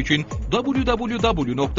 için www.iha.com.tr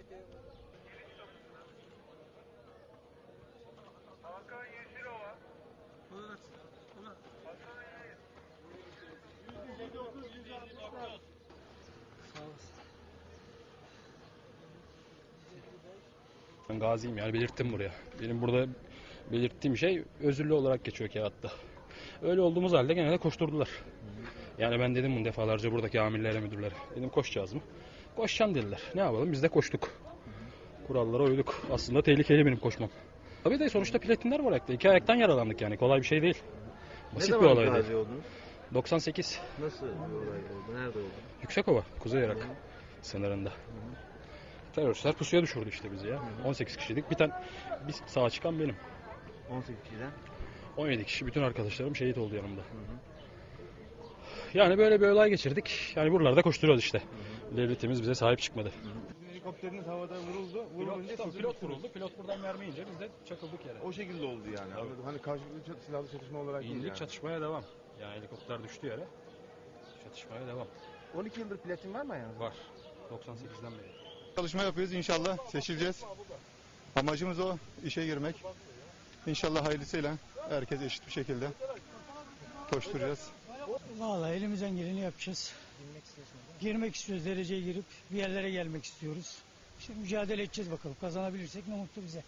155 burada bitiyor. Ben gaziyim yani belirttim buraya. Benim burada belirttiğim şey özürlü olarak geçiyor kağıtta. Öyle olduğumuz halde gene de koşturdular. Yani ben dedim bunu defalarca buradaki amirlere, müdürlere. Dedim koşacağız mı? Koşacaksın dediler. Ne yapalım biz de koştuk. Kurallara uyduk. Aslında tehlikeli benim koşmam. Tabii de sonuçta platinler var ayakta. İki ayaktan yaralandık yani. Kolay bir şey değil. Basit ne bir zaman olay gazi değil. oldunuz? 98. Nasıl bir olay oldu? Nerede oldu? Yüksekova, Kuzey Irak sınırında. Teröristler pusuya düşürdü işte bizi ya. 18 kişiydik. Bir tane bir sağa çıkan benim. 18 kişiden. 17 kişi bütün arkadaşlarım şehit oldu yanımda. Yani böyle bir olay geçirdik. Yani buralarda koşturuyoruz işte. Devletimiz bize sahip çıkmadı. Helikopteriniz havada vuruldu. Vurulunca Pilot, pilot vuruldu. Pilot buradan mermi yiyince biz de çakıldık yere. O şekilde oldu yani. Anladım. Hani karşılıklı çat- silahlı çatışma olarak değil İndik yani. çatışmaya devam. Yani helikopter düştü yere. Çatışmaya devam. 12 yıldır platin var mı yani? Var. 98'den beri. Çalışma yapıyoruz inşallah seçileceğiz. Amacımız o işe girmek. İnşallah hayırlısıyla herkes eşit bir şekilde koşturacağız. Vallahi elimizden geleni yapacağız. Girmek istiyoruz, dereceye girip bir yerlere gelmek istiyoruz. İşte mücadele edeceğiz bakalım. Kazanabilirsek ne mutlu bize.